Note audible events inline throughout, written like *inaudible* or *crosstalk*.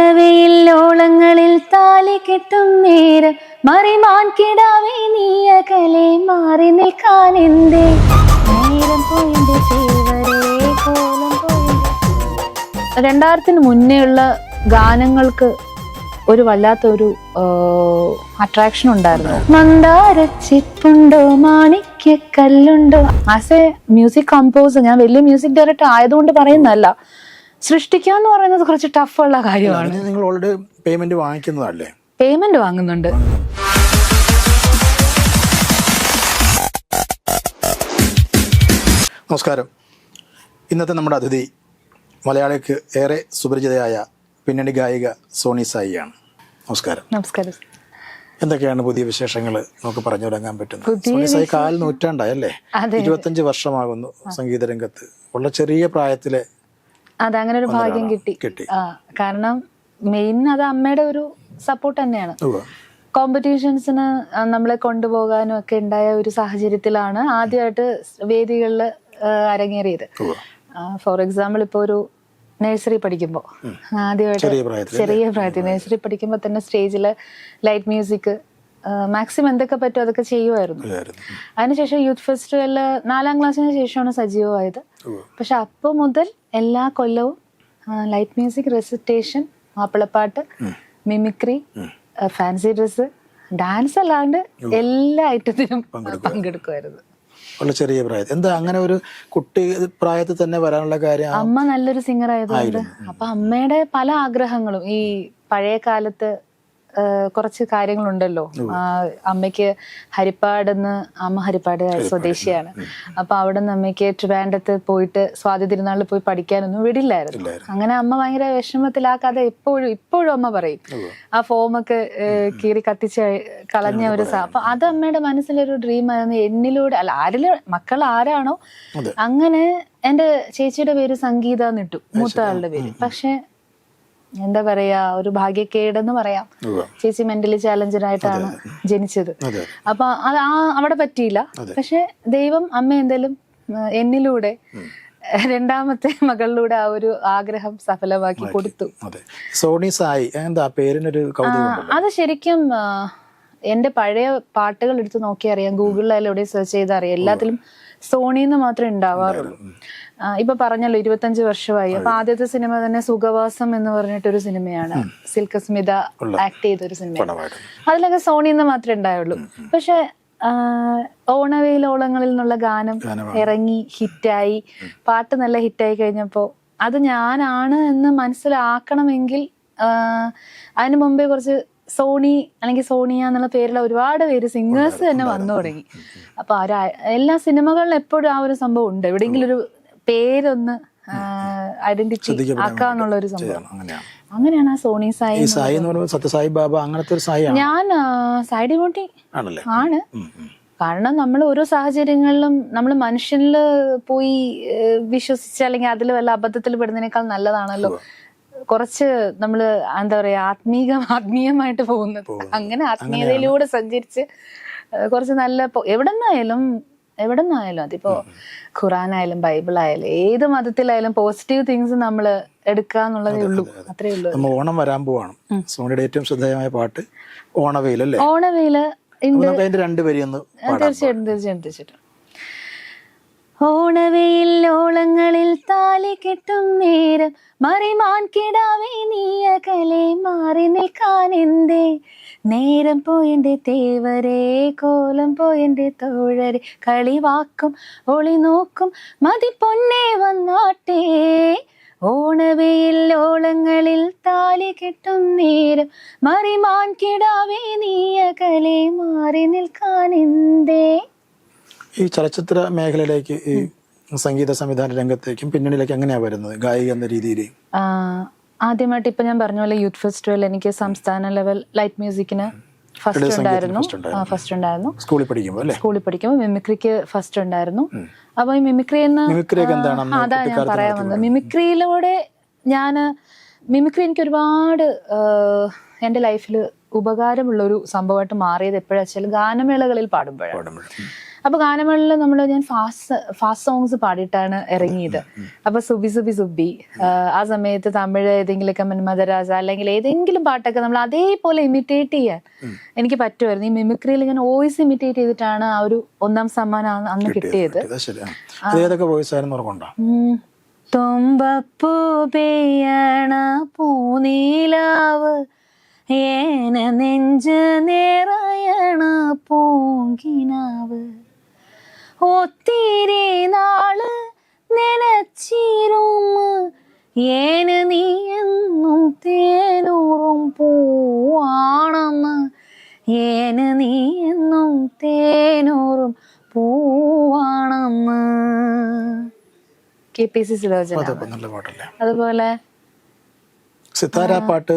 ഓണവയിൽ ഓളങ്ങളിൽ താലി കെട്ടും നേരം മറിമാൻ കിടാവേ നീയകലെ മാറി നിൽക്കാൻ എന്തേ? നേരം പോയിന്റെ കോലം രണ്ടായിരത്തിന് മുന്നേ ഉള്ള ഗാനങ്ങൾക്ക് ഒരു വല്ലാത്തൊരു അട്രാക്ഷൻ ഉണ്ടായിരുന്നു. മന്ദാരച്ചിപ്പുണ്ടോ മാണിക്യ കല്ലുണ്ടോ ആസ് എ മ്യൂസിക് കമ്പോസർ ഞാൻ വലിയ മ്യൂസിക് ഡയറക്ടർ ആയതുകൊണ്ട് പറയുന്നതല്ല. സൃഷ്ടിക്കുക എന്ന് പറയുന്നത് കുറച്ച് ടഫുള്ള കാര്യമാണ്. നിങ്ങൾ ഓൾറെഡി പേയ്മെന്റ് വാങ്ങിക്കുന്നതല്ലേ? പേയ്മെന്റ് വാങ്ങുന്നുണ്ട്. നമസ്കാരം. ഇന്നത്തെ നമ്മുടെ അതിഥി മലയാളിക്ക് ഏറെ സുപരിചിതയായ പിന്നണി ഗായിക സോണി സായിയാണ്. നമസ്കാരം. നമസ്കാരം. എന്തൊക്കെയാണ് പുതിയ വിശേഷങ്ങൾ? നമുക്ക് പറഞ്ഞു തുടങ്ങാൻ പറ്റുന്നത്. സോണി സായി കാൽ നൂറ്റാണ്ടായല്ലേ. ഇരുപത്തഞ്ച് വർഷമാകുന്നു സംഗീത രംഗത്ത്. ഉള്ള ചെറിയ പ്രായത്തിലെ അതെ അങ്ങനെ ഒരു ഭാഗ്യം കിട്ടി. കിട്ടി. കാരണം മെയിൻ അത് അമ്മയുടെ ഒരു സപ്പോർട്ട് തന്നെയാണ്. കോമ്പറ്റീഷൻസിന് നമ്മളെ കൊണ്ടുപോകാനും ഒക്കെ ഉണ്ടായ ഒരു സാഹചര്യത്തിലാണ് ആദ്യമായിട്ട് വേദികളിൽ അരങ്ങേറിയത്. ഫോർ എക്സാമ്പിൾ ഇപ്പോൾ ഒരു നഴ്സറി പഠിക്കുമ്പോൾ ആദ്യമായിട്ട് ചെറിയ പ്രായത്തിൽ ചെറിയ പ്രായത്തിൽ നഴ്സറി പഠിക്കുമ്പോൾ തന്നെ സ്റ്റേജിൽ ലൈറ്റ് മ്യൂസിക് മാക്സിമം എന്തൊക്കെ പറ്റുമോ അതൊക്കെ ചെയ്യുമായിരുന്നു. അതിനുശേഷം യൂത്ത് ഫെസ്റ്റിവലിൽ നാലാം ക്ലാസ്സിന് ശേഷമാണ് സജീവമായത്. പക്ഷെ അപ്പോൾ മുതൽ എല്ലാ കൊല്ലവും ലൈറ്റ് മ്യൂസിക് റെസിറ്റേഷൻ മാപ്പിളപ്പാട്ട് മിമിക്രി ഫാൻസി ഡ്രസ് ഡാൻസ് അല്ലാണ്ട് എല്ലാ ഐറ്റത്തിനും പങ്കെടുക്കുമായിരുന്നു വളരെ ചെറിയ പ്രായത്തിൽ. എന്താ അങ്ങനെ ഒരു കുട്ടി പ്രായത്തിൽ തന്നെ വരാനുള്ള കാര്യം അമ്മ നല്ലൊരു സിംഗർ ആയതുകൊണ്ട് അപ്പൊ അമ്മയുടെ പല ആഗ്രഹങ്ങളും ഈ പഴയ കാലത്ത് കുറച്ച് കാര്യങ്ങളുണ്ടല്ലോ. അമ്മയ്ക്ക് ഹരിപ്പാടെന്ന് അമ്മ ഹരിപ്പാട് സ്വദേശിയാണ്. അപ്പൊ അവിടെ നിന്ന് അമ്മയ്ക്ക് ട്രിവാൻഡത്ത് പോയിട്ട് സ്വാതി തിരുനാളിൽ പോയി പഠിക്കാനൊന്നും വിടില്ലായിരുന്നു. അങ്ങനെ അമ്മ ഭയങ്കര വിഷമത്തിൽ ആ കഥ എപ്പോഴും ഇപ്പോഴും അമ്മ പറയും. ആ ഫോമൊക്കെ ഒക്കെ കീറി കത്തിച്ച് കളഞ്ഞ ഒരു അപ്പൊ അത് അമ്മയുടെ മനസ്സിലൊരു ഡ്രീം ആയിരുന്നു. എന്നിലൂടെ അല്ല ആരിൽ മക്കൾ ആരാണോ അങ്ങനെ എന്റെ ചേച്ചിയുടെ പേര് സംഗീത എന്നിട്ടു മൂത്ത ആളുടെ പേര്. പക്ഷെ എന്താ പറയാ ഒരു ഭാഗ്യക്കേടെന്ന് പറയാം. ചേച്ചി മെന്റലി ചാലഞ്ചറായിട്ടാണ് ജനിച്ചത്. അപ്പൊ അത് ആ അവിടെ പറ്റിയില്ല. പക്ഷെ ദൈവം അമ്മ എന്തായാലും എന്നിലൂടെ രണ്ടാമത്തെ മകളിലൂടെ ആ ഒരു ആഗ്രഹം സഫലമാക്കി കൊടുത്തു. അതെ. സോണി സായി എന്താ പേരിനൊരു അത് ശരിക്കും എന്റെ പഴയ പാട്ടുകൾ എടുത്ത് നോക്കി അറിയാം ഗൂഗിളിൽ എവിടെ സെർച്ച് ചെയ്ത് അറിയാം എല്ലാത്തിലും സോണിന്ന് മാത്രമേ ഉണ്ടാവാറുള്ളൂ. ഇപ്പൊ പറഞ്ഞല്ലോ ഇരുപത്തഞ്ച് വർഷമായി. അപ്പൊ ആദ്യത്തെ സിനിമ തന്നെ സുഖവാസം എന്ന് പറഞ്ഞിട്ടൊരു സിനിമയാണ്. സിൽക്ക് സ്മിത ആക്ട് ചെയ്ത ഒരു സിനിമ അതിലൊക്കെ സോണിന്ന് മാത്രമേ ഉണ്ടായുള്ളൂ. പക്ഷെ ഓണവേലോളങ്ങളിൽ നിന്നുള്ള ഗാനം ഇറങ്ങി ഹിറ്റായി. പാട്ട് നല്ല ഹിറ്റായി കഴിഞ്ഞപ്പോ അത് ഞാനാണ് എന്ന് മനസ്സിലാക്കണമെങ്കിൽ അതിനു മുമ്പേ കുറച്ച് സോണി അല്ലെങ്കിൽ സോണിയ എന്നുള്ള പേരുള്ള ഒരുപാട് പേര് സിംഗേഴ്സ് തന്നെ വന്നു തുടങ്ങി. അപ്പൊ ആ എല്ലാ സിനിമകളിലും എപ്പോഴും ആ ഒരു സംഭവം ഉണ്ട്. എവിടെയെങ്കിലും ഒരു പേരൊന്ന് ഐഡന്റിറ്റി ആക്കാന്നുള്ള ഒരു സംഭവം. അങ്ങനെയാണ്. ആ സോണി സായി സായി എന്ന് പറയുമ്പോൾ സത്യസായി ബാബ അങ്ങനത്തെ ഒരു സായി ഞാൻ സൈഡ് മോട്ടി ആണ്. കാരണം നമ്മൾ ഓരോ സാഹചര്യങ്ങളിലും നമ്മൾ മനുഷ്യനിൽ പോയി വിശ്വസിച്ച് അല്ലെങ്കിൽ അതിൽ വല്ല അബദ്ധത്തിൽ പെടുന്നതിനേക്കാൾ നല്ലതാണല്ലോ. കുറച്ച് നമ്മൾ എന്താ പറയാ ആത്മീക ആത്മീയമായിട്ട് പോകുന്നത്. അങ്ങനെ ആത്മീയതയിലൂടെ സഞ്ചരിച്ച് കുറച്ച് നല്ല പൊ- എവിടെന്നായാലും എവിടെന്നായാലും അതിപ്പോ ഖുറാനായാലും ബൈബിൾ ആയാലും ഏത് മതത്തിലായാലും പോസിറ്റീവ് തിങ്സ് നമ്മൾ എടുക്കുക എന്നുള്ളതേ ഉള്ളൂ. അത്രേ ഉള്ളൂ. നമ്മൾ ഓണം വരാൻ പോവാണ്. സോണിയുടെ ഏറ്റവും ശ്രദ്ധേയമായ പാട്ട് ഓണവെയിൽ അല്ലേ ഓണവേൽ തീർച്ചയായിട്ടും തീർച്ചയായിട്ടും തീർച്ചയായിട്ടും. ഓണവയിൽ ഓളങ്ങളിൽ താലി കെട്ടും നേരം മറിമാൻ കിടാവേ നീയകലെ മാറി നിൽക്കാൻ എന്തേ? നേരം പോയെന്റെ തേവരേ കോലം പോയെന്റെ തോഴരെ കളിവാക്കും ഒളി നോക്കും മതി പൊന്നേ വന്നാട്ടേ. ഓണവയിൽ ഓളങ്ങളിൽ താലി കെട്ടും നേരം മറിമാൻ കിടാവേ നീയകലെ മാറി നിൽക്കാൻ എന്തേ? ഈ ചലച്ചിത്ര മേഖലയിലേക്ക് ഈ സംഗീത സംവിധാന രംഗത്തേക്കും പിന്നണിയിലേക്ക് എങ്ങനെയാ വരുന്നത്? ഗായിക എന്ന രീതിയിൽ ആദ്യമായിട്ട് ഇപ്പൊ ഞാൻ പറഞ്ഞ പോലെ യൂത്ത് ഫെസ്റ്റിവൽ എനിക്ക് സംസ്ഥാന ലെവൽ ലൈറ്റ് മ്യൂസിക്കിന് ഫസ്റ്റ് ഉണ്ടായിരുന്നു. ഫസ്റ്റ് ഉണ്ടായിരുന്നു. സ്കൂളിൽ പഠിക്കുമ്പോൾ അല്ലേ? സ്കൂളിൽ പഠിക്കുമ്പോൾ മിമിക്രിക്ക് ഫസ്റ്റ് ഉണ്ടായിരുന്നു. അപ്പൊ ഈ മിമിക്രി എന്ന് അതാ ഞാൻ പറയാൻ വന്നത്. മിമിക്രിയിലൂടെ ഞാൻ മിമിക്രി എനിക്ക് ഒരുപാട് എന്റെ ലൈഫിൽ ഉപകാരമുള്ള ഒരു സംഭവമായിട്ട് മാറിയത് എപ്പോഴാ വെച്ചാൽ ഗാനമേളകളിൽ പാടുമ്പോഴാണ്. അപ്പൊ ഗാനമേളയിൽ നമ്മൾ ഞാൻ ഫാസ്റ്റ് ഫാസ്റ്റ് സോങ്സ് പാടിയിട്ടാണ് ഇറങ്ങിയത്. അപ്പൊ സുബി സുബി സുബി ആ സമയത്ത് തമിഴ് ഏതെങ്കിലുമൊക്കെ മന്മദരാജ അല്ലെങ്കിൽ ഏതെങ്കിലും പാട്ടൊക്കെ നമ്മൾ അതേപോലെ ഇമിറ്റേറ്റ് ചെയ്യാൻ എനിക്ക് പറ്റുമായിരുന്നു. ഈ മിമിക്രിയിൽ ഞാൻ വോയിസ് ഇമിറ്റേറ്റ് ചെയ്തിട്ടാണ് ആ ഒരു ഒന്നാം സമ്മാനം അന്ന് കിട്ടിയത്. തുമ്പപ്പൂ പെയ്യണ പൂനീലാവ് ഏന നെഞ്ച് നിറയണ പൂങ്കിനാവ്. ഒത്തിരി നാൾ നനച്ചിരുന്ന് ഏന് നീ എന്നും തേനൂറും പൂവാണെന്ന്. ഏന് നീ എന്നും തേനൂറും പൂവാണെന്ന്. കെ പി സി നല്ല പാട്ടല്ലേ? അതുപോലെ സിത്താര പാട്ട്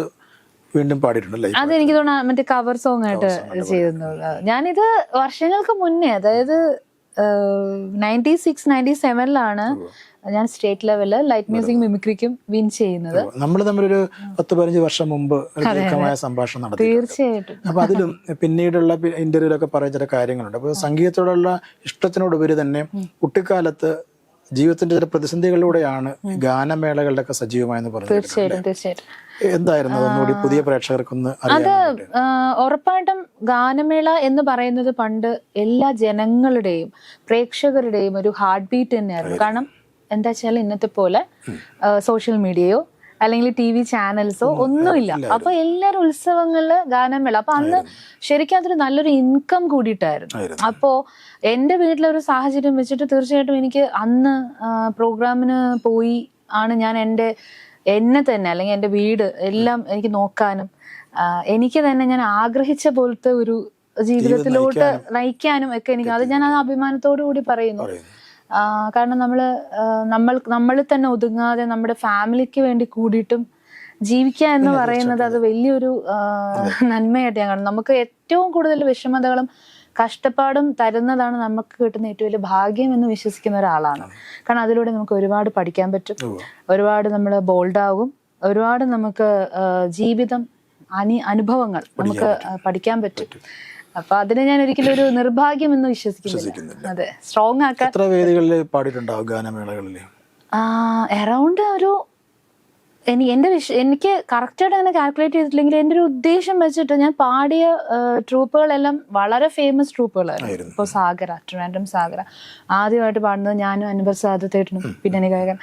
വീണ്ടും പാടിയിട്ടുണ്ടല്ലേ അത് എനിക്ക് തോന്നുന്നു മറ്റേ കവർ സോങ് ആയിട്ട് ചെയ്തു ഞാനിത് വർഷങ്ങൾക്ക് മുന്നേ അതായത് നയന്റി സിക്സ് നയന്റി സെവനിലാണ് ഞാൻ സ്റ്റേറ്റ് ലെവലിൽ ലൈറ്റ് മ്യൂസിക് മിമിക്രിക്കും വിൻ ചെയ്യുന്നത്. നമ്മൾ തമ്മിലൊരു പത്ത് പതിനഞ്ച് വർഷം മുമ്പ് ദീർഘമായ സംഭാഷണം നടത്തി തീർച്ചയായിട്ടും. അപ്പൊ അതിലും പിന്നീടുള്ള ഇന്റർവ്യൂലൊക്കെ പറയുന്ന ചില കാര്യങ്ങളുണ്ട്. അപ്പൊ സംഗീതത്തോടുള്ള ഇഷ്ടത്തിനോടുപരി തന്നെ കുട്ടിക്കാലത്ത് ജീവിതത്തിന്റെ ചില പ്രതിസന്ധികളിലൂടെയാണ് ഗാനമേളകളിലൊക്കെ സജീവമായെന്ന് പറഞ്ഞത് തീർച്ചയായിട്ടും തീർച്ചയായിട്ടും. എന്തായിരുന്നു പുതിയ പ്രേക്ഷകർക്കൊന്ന്? ആ, ഉറപ്പായിട്ടും ഗാനമേള എന്ന് പറയുന്നത് പണ്ട് എല്ലാ ജനങ്ങളുടെയും പ്രേക്ഷകരുടെയും ഒരു ഹാർട്ട് ബീറ്റ് തന്നെയായിരുന്നു. കാരണം എന്താ വെച്ചാൽ ഇന്നത്തെ പോലെ സോഷ്യൽ മീഡിയയോ അല്ലെങ്കിൽ ടി വി ചാനൽസോ ഒന്നുമില്ല. അപ്പൊ എല്ലാവരും ഉത്സവങ്ങളിൽ ഗാനമേള. അപ്പൊ അന്ന് ശരിക്കും അതൊരു നല്ലൊരു ഇൻകം കൂടിയിട്ടായിരുന്നു. അപ്പോ എന്റെ വീട്ടിലെ ഒരു സാഹചര്യം വെച്ചിട്ട് തീർച്ചയായിട്ടും എനിക്ക് അന്ന് പ്രോഗ്രാമിന് പോയി ആണ് ഞാൻ എന്റെ എന്നെ തന്നെ അല്ലെങ്കിൽ എന്റെ വീട് എല്ലാം എനിക്ക് നോക്കാനും എനിക്ക് തന്നെ ഞാൻ ആഗ്രഹിച്ച പോലത്തെ ഒരു ജീവിതത്തിലോട്ട് നയിക്കാനും ഒക്കെ എനിക്ക് അത് ഞാൻ അത് അഭിമാനത്തോടു കൂടി പറയുന്നു. കാരണം നമ്മൾ നമ്മൾ നമ്മൾ തന്നെ ഒതുങ്ങാതെ നമ്മുടെ ഫാമിലിക്ക് വേണ്ടി കൂടിയിട്ടും ജീവിക്കുക എന്ന് പറയുന്നത് അത് വലിയൊരു ആ, നന്മയായിട്ട് ഞാൻ കാണുന്നു. നമുക്ക് ഏറ്റവും കൂടുതൽ വിഷമതകളും കഷ്ടപ്പാടും തരുന്നതാണ് നമുക്ക് കിട്ടുന്ന ഏറ്റവും വലിയ ഭാഗ്യം എന്ന് വിശ്വസിക്കുന്ന ഒരാളാണ്. കാരണം അതിലൂടെ നമുക്ക് ഒരുപാട് പഠിക്കാൻ പറ്റും. ഒരുപാട് നമ്മൾ ബോൾഡാകും ഒരുപാട് നമുക്ക് ജീവിതം അനി അനുഭവങ്ങൾ നമുക്ക് പഠിക്കാൻ പറ്റും. അപ്പൊ അതിനെ ഞാൻ ഒരിക്കലും ഒരു നിർഭാഗ്യം എന്ന് വിശ്വസിക്കുന്നില്ല. അതെ സ്ട്രോങ് ആക്കാൻ എത്ര വേദികളിൽ പാടിയിട്ടുണ്ടാവും ഗാനമേളകളിൽ അറൗണ്ട് ഒരു എനി എന്റെ വിഷ എനിക്ക് കറക്റ്റായിട്ട് അങ്ങനെ കാൽക്കുലേറ്റ് ചെയ്തിട്ടില്ലെങ്കിൽ എന്റെ ഒരു ഉദ്ദേശം വെച്ചിട്ട് ഞാൻ പാടിയ ട്രൂപ്പുകളെല്ലാം വളരെ ഫേമസ് ട്രൂപ്പുകളായിരുന്നു. ഇപ്പൊ ഇപ്പോൾ സാഗര ട്രിവാൻഡ്രം സാഗര. ആദ്യമായിട്ട് പാടുന്നത് ഞാനും അനുഭർ സാധ്യതയായിട്ടും പിന്നണി ഗായകൻ.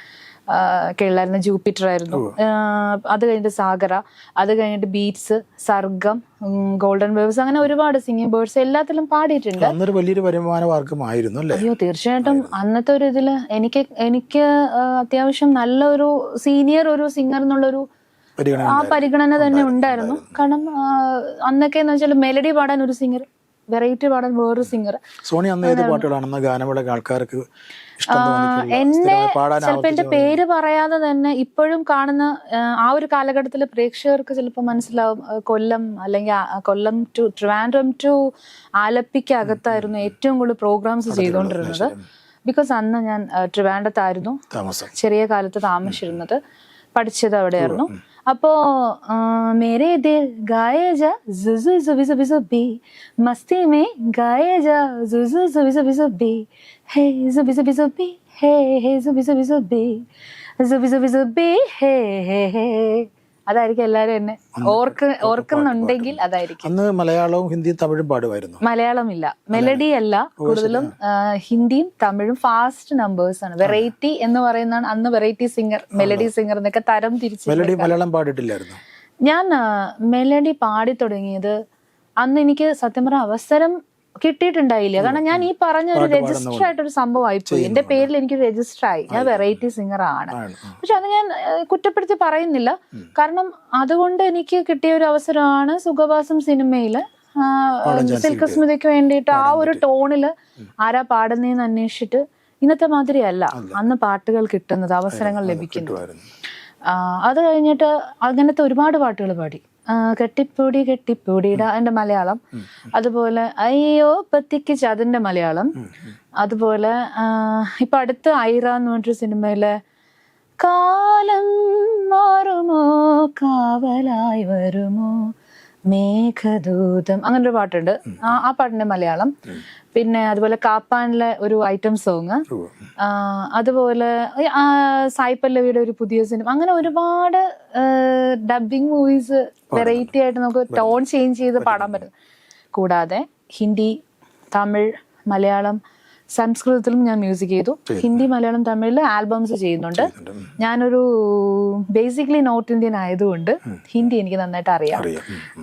ഉള്ളായിരുന്ന ജൂപ്പിറ്റർ ആയിരുന്നു. അത് കഴിഞ്ഞിട്ട് സാഗര അത് കഴിഞ്ഞിട്ട് ബീറ്റ്സ് സർഗം ഗോൾഡൻ വേവ്സ് അങ്ങനെ ഒരുപാട് സിംഗിങ് ബേർഡ്സ് എല്ലാത്തിലും പാടിയിട്ടുണ്ട്. അന്നൊരു വലിയൊരു വരുമാന മാർഗമായിരുന്നു അയ്യോ തീർച്ചയായിട്ടും. അന്നത്തെ ഒരു ഇതിൽ എനിക്ക് എനിക്ക് അത്യാവശ്യം നല്ലൊരു സീനിയർ ഒരു സിംഗർ എന്നുള്ളൊരു ആ പരിഗണന തന്നെ ഉണ്ടായിരുന്നു കാരണം അന്നൊക്കെ എന്ന് വെച്ചാൽ മെലഡി പാടാൻ ഒരു സിംഗർ വെറൈറ്റി പാടാൻ വേറൊരു സിംഗർ. സോണി അന്ന് ഏത് പാട്ടുകളാണെന്ന ഗാനമേള ആൾക്കാർക്ക് എന്നെ ചിലപ്പോ എന്റെ പേര് പറയാതെ തന്നെ ഇപ്പോഴും കാണുന്ന ആ, ഒരു കാലഘട്ടത്തിലെ പ്രേക്ഷകർക്ക് ചിലപ്പോൾ മനസ്സിലാവും കൊല്ലം അല്ലെങ്കിൽ കൊല്ലം ടു ട്രിവാൻഡ്രം ടു ആലപ്പിക്കകത്തായിരുന്നു ഏറ്റവും കൂടുതൽ പ്രോഗ്രാംസ് ചെയ്തുകൊണ്ടിരുന്നത് ബിക്കോസ് അന്ന് ഞാൻ ട്രിവാൻഡത്തായിരുന്നു. ചെറിയ കാലത്ത് താമസിച്ചിരുന്നത്. പഠിച്ചത് അവിടെയായിരുന്നു. അപ്പോ ആ, മേരെ ദിൽ ഗായേ ജാ സുസു സുബി സുബി സുബി മസ്തി മേ ഗായേ ജാ സുസു സുബി സുബി സുബി ഹേ സുബി സുബി സുബി ഹേ ഹേ സുബി സുബി സുബി സുബി സുബി സുബി ഹേ ഹേ ഹേ അതായിരിക്കും എല്ലാരും എന്നെ ഓർക്ക് ഓർക്കുന്നുണ്ടെങ്കിൽ അതായിരിക്കും. അന്ന് മലയാളവും ഹിന്ദിയും തമിഴും പാടുമായിരുന്നു. മലയാളം ഇല്ല മെലഡി അല്ല. കൂടുതലും ഹിന്ദിയും തമിഴും ഫാസ്റ്റ് നമ്പേഴ്സ് ആണ്. വെറൈറ്റി എന്ന് പറയുന്നതാണ് അന്ന് വെറൈറ്റി സിംഗർ മെലഡി സിംഗർ എന്നൊക്കെ തരം തിരിച്ചു മെലഡി മലയാളം പാടിട്ടില്ലായിരുന്നു ഞാൻ മെലഡി പാടി തുടങ്ങിയത് അന്ന് എനിക്ക് സത്യം പറഞ്ഞ അവസരം കിട്ടിയിട്ടുണ്ടായില്ല? കാരണം ഞാൻ ഈ പറഞ്ഞ ഒരു രജിസ്റ്റർ ആയിട്ടൊരു സംഭവം ആയിപ്പോയി എന്റെ പേരിൽ എനിക്ക് രജിസ്റ്റർ ആയി ഞാൻ വെറൈറ്റി സിംഗർ ആണ്. പക്ഷെ അത് ഞാൻ കുറ്റപ്പെടുത്തി പറയുന്നില്ല. കാരണം അതുകൊണ്ട് എനിക്ക് കിട്ടിയ ഒരു അവസരമാണ് സുഖവാസം സിനിമയിൽ സിൽക്ക് സ്മിതയ്ക്ക് വേണ്ടിയിട്ട് ആ ഒരു ടോണിൽ ആരാ പാടുന്നതെന്ന് അന്വേഷിച്ചിട്ട് ഇന്നത്തെ മാതിരി അല്ല. അന്ന് പാട്ടുകൾ കിട്ടുന്നത് അവസരങ്ങൾ ലഭിക്കുന്നു. അത് കഴിഞ്ഞിട്ട് അങ്ങനത്തെ ഒരുപാട് പാട്ടുകൾ പാടി. കെട്ടിപ്പൊടി കെട്ടിപ്പൂടിയിട അതിന്റെ മലയാളം. അതുപോലെ അയ്യോ പത്തിക്കിച്ച് അതിന്റെ മലയാളം. അതുപോലെ ഇപ്പൊ അടുത്ത് ഐറ എന്ന് പറഞ്ഞൊരു സിനിമയിലെ കാലം മാറുമോ കാവലായി വരുമോ മേഘദൂതം അങ്ങനെ ഒരു പാട്ടുണ്ട് ആ ആ പാട്ടിന്റെ മലയാളം. പിന്നെ അതുപോലെ കാപ്പാനിലെ ഒരു ഐറ്റം സോങ്. അതുപോലെ സായിപ്പല്ലവിയുടെ സായി പല്ലവിയുടെ ഒരു പുതിയ സിനിമ. അങ്ങനെ ഒരുപാട് ഡബിങ് മൂവീസ് വെറൈറ്റി ആയിട്ട് നമുക്ക് ടോൺ ചേഞ്ച് ചെയ്ത് പാടാൻ പറ്റും. കൂടാതെ ഹിന്ദി തമിഴ് മലയാളം സംസ്കൃതത്തിലും ഞാൻ മ്യൂസിക് ചെയ്തു. ഹിന്ദി മലയാളം തമിഴിൽ ആൽബംസ് ചെയ്യുന്നുണ്ട്. ഞാനൊരു ബേസിക്കലി നോർത്ത് ഇന്ത്യൻ ആയതുകൊണ്ട് ഹിന്ദി എനിക്ക് നന്നായിട്ട് അറിയാം.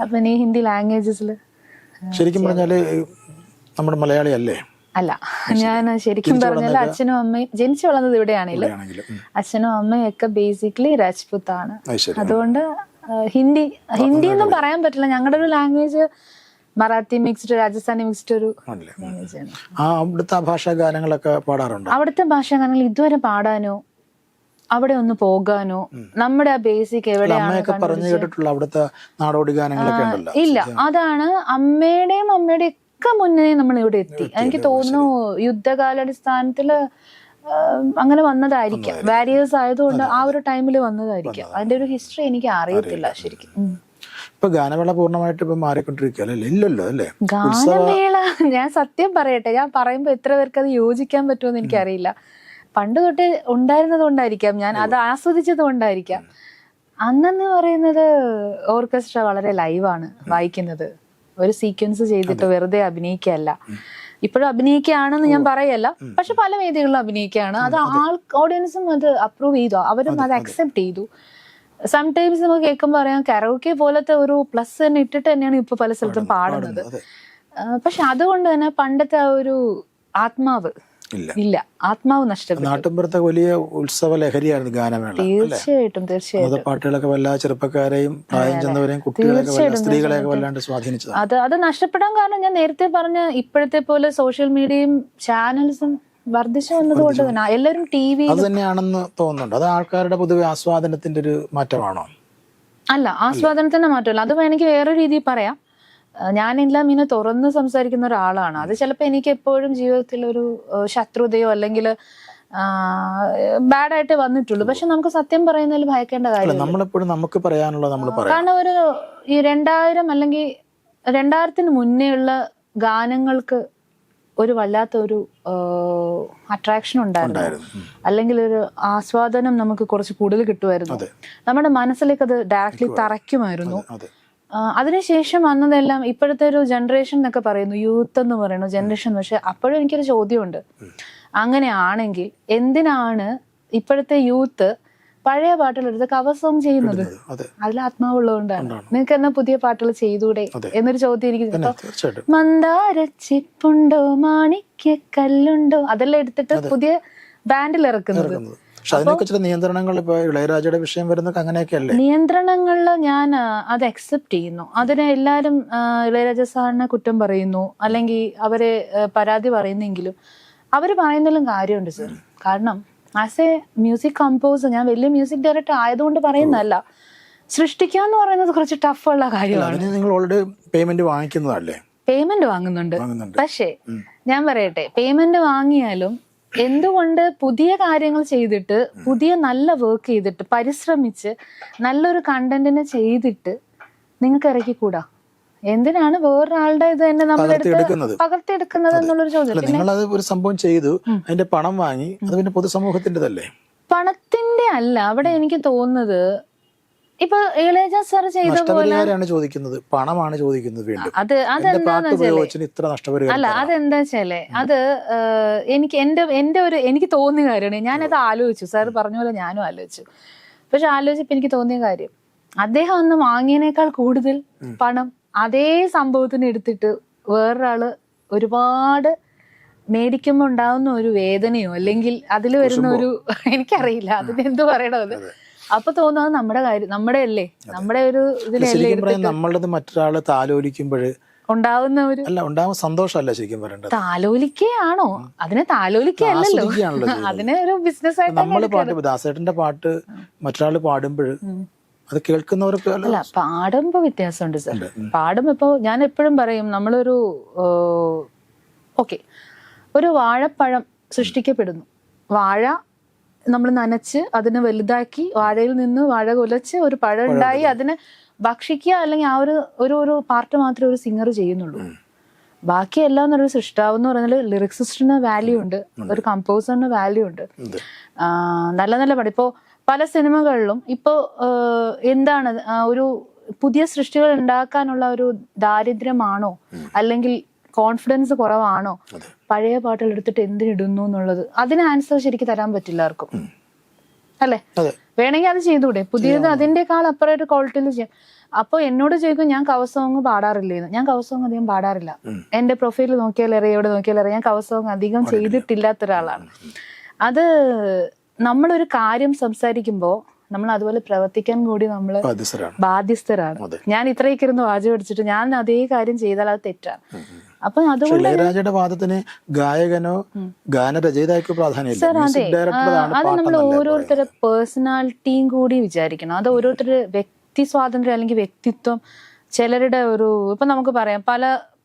അപ്പം ഇനി ഹിന്ദി ലാംഗ്വേജസിൽ ശരിക്കും പറഞ്ഞാൽ നമ്മുടെ മലയാളി അല്ലേ? അല്ല ഞാൻ ശരിക്കും പറഞ്ഞാൽ അച്ഛനും അമ്മയും ജനിച്ചു വളർന്നത് ഇവിടെയാണെങ്കിലും അച്ഛനും അമ്മയും ഒക്കെ ബേസിക്കലി രാജ്പുത്ത് ആണ് അതുകൊണ്ട് ഹിന്ദി ഹിന്ദി ഒന്നും പറയാൻ പറ്റില്ല. ഞങ്ങളുടെ ഒരു language Marathi mixed Rajasthani mixed ഒരു അവിടുത്തെ ഭാഷാ ഗാനങ്ങളൊക്കെ പാടാറുണ്ട്? അവിടുത്തെ ഭാഷാഗാനങ്ങൾ ഇതുവരെ പാടാനോ അവിടെ ഒന്ന് പോകാനോ നമ്മുടെ ആ ബേസിക് എവിടെയാണ് അമ്മയൊക്കെ പറഞ്ഞു കേട്ടിട്ടുള്ള അവിടുത്തെ നാടോടി ഗാനങ്ങളൊക്കെ ഇല്ല. അതാണ് അമ്മയുടെയും അമ്മയുടെയും ഒക്കെ മുന്നേ നമ്മൾ ഇവിടെ എത്തി എനിക്ക് തോന്നുന്നു യുദ്ധകാലാടിസ്ഥാനത്തിൽ അങ്ങനെ വന്നതായിരിക്കാം. വാരിയേഴ്സ് ആയതുകൊണ്ട് ആ ഒരു ടൈമിൽ വന്നതായിരിക്കാം. അതിന്റെ ഒരു ഹിസ്റ്ററി എനിക്ക് അറിയത്തില്ല ശരിക്കും. ഇപ്പൊ ഗാനമേള പൂർണമായിട്ട് ഇപ്പൊ മാറിക്കൊണ്ടിരിക്കുകയല്ലേ അല്ലേ? ഗാനമേള ഞാൻ സത്യം പറയട്ടെ ഞാൻ പറയുമ്പോ എത്ര പേർക്ക് അത് യോജിക്കാൻ പറ്റുമെന്ന് എനിക്കറിയില്ല പണ്ട് തൊട്ട് ഉണ്ടായിരുന്നത് കൊണ്ടായിരിക്കാം ഞാൻ അത് ആസ്വദിച്ചത് കൊണ്ടായിരിക്കാം. അന്നെന്ന് പറയുന്നത് ഓർക്കസ്ട്ര വളരെ ലൈവാണ് വായിക്കുന്നത്. ഒരു സീക്വൻസ് ചെയ്തിട്ട് വെറുതെ അഭിനയിക്കുകയല്ല. ഇപ്പോഴും അഭിനയിക്കുകയാണെന്ന് ഞാൻ പറയല്ല. പക്ഷെ പല വേദികളിലും അഭിനയിക്കുകയാണ്. അത് ആൾ ഓഡിയൻസും അത് അപ്രൂവ് ചെയ്തു. അവരും അത് അക്സെപ്റ്റ് ചെയ്തു. സംടൈംസ് നമുക്ക് കേൾക്കുമ്പോൾ പറയാം കരോക്കെ പോലത്തെ ഒരു പ്ലസ് തന്നെ ഇട്ടിട്ട് തന്നെയാണ് ഇപ്പൊ പല സ്ഥലത്തും പാടുന്നത്. പക്ഷെ അതുകൊണ്ട് തന്നെ പണ്ടത്തെ ആ ഒരു ആത്മാവ് ഇല്ല. ഇല്ല. ആത്മാവ് നഷ്ടപ്പെട്ടു. നാട്ടിൻപുറത്തെ വലിയ ഉത്സവ ലഹരിയായിരുന്നു ഗാനമേള തീർച്ചയായിട്ടും തീർച്ചയായിട്ടും. പാട്ടുകളൊക്കെ വല്ലാതെ ചെറുപ്പക്കാരെയും പ്രായം ചെന്നവരെയും കുട്ടികളെയൊക്കെ സ്ത്രീകളെയൊക്കെ വല്ലാണ്ട് സ്വാധീനിച്ചത് അത് അത് നഷ്ടപ്പെടാൻ കാരണം ഞാൻ നേരത്തെ പറഞ്ഞ ഇപ്പോഴത്തെ പോലെ സോഷ്യൽ മീഡിയയും ചാനൽസും വർദ്ധിച്ചു വന്നതുകൊണ്ട് തന്നെ. എല്ലാവരും ടി വി അത് തന്നെയാണെന്ന് തോന്നുന്നുണ്ട്. അത് ആൾക്കാരുടെ പൊതുവെ ആസ്വാദനത്തിന്റെ ഒരു മാറ്റമാണോ? അല്ല ആസ്വാദനത്തിന്റെ മാറ്റമല്ല. അത് വേണമെങ്കിൽ വേറെ രീതിയിൽ പറയാം. ആ, ഞാനെല്ലാം ഇങ്ങനെ തുറന്ന് സംസാരിക്കുന്ന ഒരാളാണ്. അത് ചിലപ്പോൾ എനിക്ക് എപ്പോഴും ജീവിതത്തിൽ ഒരു ശത്രുതയോ അല്ലെങ്കിൽ ബാഡായിട്ട് വന്നിട്ടുള്ളൂ. പക്ഷെ നമുക്ക് സത്യം പറയുന്നതിൽ ഭയക്കേണ്ട കാര്യം നമ്മളെപ്പോഴും നമുക്ക് നമ്മൾ കാരണം ഒരു ഈ രണ്ടായിരം അല്ലെങ്കിൽ രണ്ടായിരത്തിന് മുന്നേ ഉള്ള ഗാനങ്ങൾക്ക് ഒരു വല്ലാത്തൊരു അട്രാക്ഷൻ ഉണ്ടായിരുന്നു. അല്ലെങ്കിൽ ഒരു ആസ്വാദനം നമുക്ക് കുറച്ച് കൂടുതൽ കിട്ടുമായിരുന്നു. നമ്മുടെ മനസ്സിലേക്ക് അത് ഡയറക്ട്ലി തറയ്ക്കുമായിരുന്നു. അതിനുശേഷം വന്നതെല്ലാം ഇപ്പോഴത്തെ ഒരു ജനറേഷൻ എന്നൊക്കെ പറയുന്നു യൂത്ത് എന്ന് പറയുന്നു ജനറേഷൻ പക്ഷെ അപ്പോഴും എനിക്കൊരു ചോദ്യമുണ്ട്. അങ്ങനെയാണെങ്കിൽ എന്തിനാണ് ഇപ്പോഴത്തെ യൂത്ത് പഴയ പാട്ടുകളെടുത്ത് കവർ സോങ് ചെയ്യുന്നത്? അതെ. അതിൽ ആത്മാവുള്ളതുകൊണ്ടാണ്. നിങ്ങൾക്ക് എന്നാ പുതിയ പാട്ടുകൾ ചെയ്തൂടെ എന്നൊരു ചോദ്യം എനിക്ക് മന്ദാരച്ചിപ്പുണ്ടോ മാണിക്യ കല്ലുണ്ടോ അതെല്ലാം എടുത്തിട്ട് പുതിയ ബാൻഡിൽ ഇറക്കുന്നത്. പക്ഷെ അതിനൊക്കെ ചില നിയന്ത്രണങ്ങൾ ഇപ്പൊ ഇളയരാജയുടെ വിഷയം വരുന്നൊക്കെ അങ്ങനെയൊക്കെ അല്ലേ നിയന്ത്രണങ്ങളിൽ ഞാൻ അത് അക്സെപ്റ്റ് ചെയ്യുന്നു. അതിനെ എല്ലാരും ഇളയരാജ സാറിനെ കുറ്റം പറയുന്നു അല്ലെങ്കിൽ അവരെ പരാതി പറയുന്നെങ്കിലും അവർ പറയുന്നതിലും കാര്യമുണ്ട് സർ. കാരണം ആസ് എ മ്യൂസിക് കമ്പോസർ ഞാൻ വലിയ മ്യൂസിക് ഡയറക്ടർ ആയതുകൊണ്ട് പറയുന്നതല്ല. സൃഷ്ടിക്കുക എന്ന് പറയുന്നത് കുറച്ച് ടഫുള്ള കാര്യമാണ്. നിങ്ങൾ ഓൾറെഡി പേയ്മെന്റ് വാങ്ങിക്കുന്നതല്ലേ? പേയ്മെന്റ് വാങ്ങുന്നുണ്ട്. പക്ഷേ ഞാൻ പറയട്ടെ പേയ്മെന്റ് വാങ്ങിയാലും എന്തുകൊണ്ട് പുതിയ കാര്യങ്ങൾ ചെയ്തിട്ട് പുതിയ നല്ല വർക്ക് ചെയ്തിട്ട് പരിശ്രമിച്ച് നല്ലൊരു കണ്ടന്റിനെ ചെയ്തിട്ട് നിങ്ങൾക്ക് ഇറക്കിക്കൂടാ? എന്തിനാണ് വേറൊരാളുടെ ഇത് തന്നെ നമ്മൾ പകർത്തിയെടുക്കുന്നത്. എന്നുള്ളൊരു ചോദ്യം. നിങ്ങൾ അത് ഒരു സംഭവം ചെയ്തു അതിന്റെ പണം വാങ്ങി അത് പിന്നെ പൊതുസമൂഹത്തിന്റെതല്ലേ പണത്തിന്റെ അല്ല അവിടെ എനിക്ക് തോന്നുന്നത് ഇപ്പൊ ഇളയജ സാർ ചെയ്ത പോലെ ചോദിക്കുന്നത്. പണമാണ് ചോദിക്കുന്നത് വീണ്ടും. അത് അതെന്താന്ന് നഷ്ടപരിഹാരം അല്ല അതെന്താ വെച്ചാലേ അത് എനിക്ക് എന്റെ എന്റെ ഒരു എനിക്ക് തോന്നിയ കാര്യമാണ്. ഞാനത് ആലോചിച്ചു. സാർ പറഞ്ഞ പോലെ ഞാനും ആലോചിച്ചു. പക്ഷെ ആലോചിച്ചപ്പോ എനിക്ക് തോന്നിയ കാര്യം അദ്ദേഹം ഒന്ന് വാങ്ങിയതിനേക്കാൾ കൂടുതൽ പണം അതേ സംഭവത്തിന് എടുത്തിട്ട് വേറൊരാൾ ഒരുപാട് മേടിക്കുമ്പോൾ ഉണ്ടാവുന്ന ഒരു വേദനയോ അല്ലെങ്കിൽ അതിൽ വരുന്ന ഒരു *laughs* എനിക്കറിയില്ല. അതിന് എന്ത് പറയണത് അപ്പൊ തോന്നുന്നത് നമ്മുടെ കാര്യം നമ്മുടെ അല്ലേ നമ്മുടെ ഒരു ഇതിലല്ലേ നമ്മളത് മറ്റൊരാളെ താലോലിക്കുമ്പോൾ ഉണ്ടാവുന്ന ഒരു അല്ല സന്തോഷമല്ല ശരിക്കും പറയേണ്ടത്. താലോലിക്കയാണോ? അതിനെ താലോലിക്കല്ലോ അതിനെ ഒരു ബിസിനസ് ആയിട്ട് നമ്മൾ പാട്ട് ദാസേട്ടന്റെ പാട്ട് മറ്റൊരാൾ പാടുമ്പോൾ അത് കേൾക്കുന്നവർക്ക് അല്ല പാടുമ്പോൾ പാടുമ്പോ വ്യത്യാസമുണ്ട് സർ. പാടുമ്പോ ഇപ്പൊ ഞാൻ എപ്പോഴും പറയും നമ്മളൊരു ഓക്കെ. ഒരു വാഴപ്പഴം സൃഷ്ടിക്കപ്പെടുന്നു. വാഴ നമ്മൾ നനച്ച് അതിനെ വലുതാക്കി വാഴയിൽ നിന്ന് വാഴ കുലച്ച് ഒരു പഴം ഉണ്ടായി അതിനെ ഭക്ഷിക്കുക അല്ലെങ്കിൽ ആ ഒരു ഒരു ഒരു പാർട്ട് മാത്രമേ ഒരു സിംഗർ ചെയ്യുന്നുള്ളൂ. ബാക്കി എല്ലാം ഒരു സൃഷ്ടാവ് എന്ന് പറഞ്ഞാൽ ലിറിക്സിസ്റ്റിന് വാല്യൂ ഉണ്ട്. ഒരു കമ്പോസറിന് വാല്യൂ ഉണ്ട്. നല്ല നല്ല പടം. ഇപ്പോ പല സിനിമകളിലും ഇപ്പോൾ എന്താണ് ഒരു പുതിയ സൃഷ്ടികൾ ഉണ്ടാക്കാനുള്ള ഒരു ദാരിദ്ര്യമാണോ? അല്ലെങ്കിൽ കോൺഫിഡൻസ് കുറവാണോ? പഴയ പാട്ടുകൾ എടുത്തിട്ട് എന്തിനിടുന്നു എന്നുള്ളത്. അതിന് ആൻസർ ശരിക്കും തരാൻ പറ്റില്ല ആർക്കും. അല്ലേ? വേണമെങ്കിൽ അത് ചെയ്തുകൂടെ? പുതിയത് അതിന്റെക്കാൾ അപ്പുറമായിട്ട് ക്വാളിറ്റിയിൽ ചെയ്യാം. അപ്പൊ എന്നോട് ചോദിക്കും ഞാൻ കവർ സോങ് പാടാറില്ലേന്ന്? ഞാൻ കവർ സോങ് അധികം പാടാറില്ല. എന്റെ പ്രൊഫൈൽ നോക്കിയാൽ അറിയാം എവിടെ നോക്കിയാൽ അറിയാം. ഞാൻ കവർ സോങ് അധികം ചെയ്തിട്ടില്ലാത്ത ഒരാളാണ്. അത് നമ്മളൊരു കാര്യം സംസാരിക്കുമ്പോൾ നമ്മൾ അതുപോലെ പ്രവർത്തിക്കാൻ കൂടി നമ്മൾ ബാധ്യസ്ഥരാണ്. ബാധ്യസ്ഥരാണ്. ഞാൻ ഇത്രയൊക്കെ ഇരുന്ന് വാചകം അടിച്ചിട്ട് ഞാൻ അതേ കാര്യം ചെയ്താൽ അത് തെറ്റാണ്. അപ്പൊ അതുകൊണ്ട് വാദത്തിന് ഗായകനോ ഗാനരചയിതാക്കോ പ്രാധാന്യമില്ല. അത്. നമ്മൾ ഓരോരുത്തരുടെ പേഴ്സണാലിറ്റിയും കൂടി വിചാരിക്കണം. അത് ഓരോരുത്തരുടെ വ്യക്തി സ്വാതന്ത്ര്യം അല്ലെങ്കിൽ വ്യക്തിത്വം ചിലരുടെ ഒരു ഇപ്പൊ നമുക്ക് പറയാം പല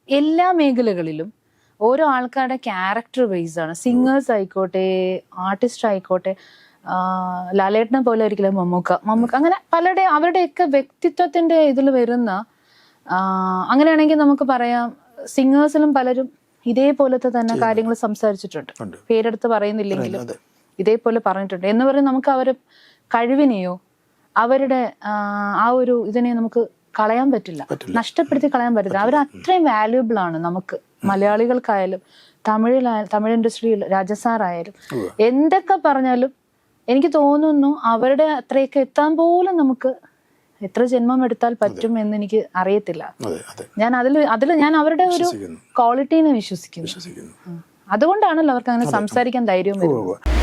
എല്ലാ മേഖലകളിലും ഓരോ ആൾക്കാരുടെ ക്യാരക്ടർ ബേസ് ആണ്. സിംഗേഴ്സ് ആയിക്കോട്ടെ ആർട്ടിസ്റ്റ് ആയിക്കോട്ടെ ലാലേട്ടനെ പോലെ ഒരിക്കലും മമ്മൂക്ക മമ്മൂക്ക അങ്ങനെ പലരുടെ അവരുടെയൊക്കെ വ്യക്തിത്വത്തിന്റെ ഇതിൽ വരുന്ന അങ്ങനെയാണെങ്കിൽ നമുക്ക് പറയാം സിംഗേഴ്സിലും പലരും ഇതേപോലത്തെ തന്നെ കാര്യങ്ങൾ സംസാരിച്ചിട്ടുണ്ട്. പേരെടുത്ത് പറയുന്നില്ലെങ്കിലും ഇതേപോലെ പറഞ്ഞിട്ടുണ്ട്. എന്ന് പറഞ്ഞ് നമുക്ക് അവരെ കഴിവിനെയോ അവരുടെ ആ, ആ ഒരു ഇതിനെ നമുക്ക് കളയാൻ പറ്റില്ല. നഷ്ടപ്പെടുത്തി കളയാൻ പറ്റില്ല. അവർ അത്രയും വാല്യുബിൾ ആണ് നമുക്ക്. മലയാളികൾക്കായാലും തമിഴിലായാലും തമിഴ് ഇൻഡസ്ട്രിയിൽ രാജസാറായാലും എന്തൊക്കെ പറഞ്ഞാലും എനിക്ക് തോന്നുന്നു അവരുടെ അത്രയൊക്കെ എത്താൻ പോലും നമുക്ക് എത്ര ജന്മം എടുത്താൽ പറ്റും എന്ന് എനിക്ക് അറിയത്തില്ല. ഞാൻ അതിൽ അതിൽ ഞാൻ അവരുടെ ഒരു. ക്വാളിറ്റീനെ വിശ്വസിക്കുന്നു. അതുകൊണ്ടാണല്ലോ അവർക്ക് അങ്ങനെ സംസാരിക്കാൻ ധൈര്യം വരുന്നത്.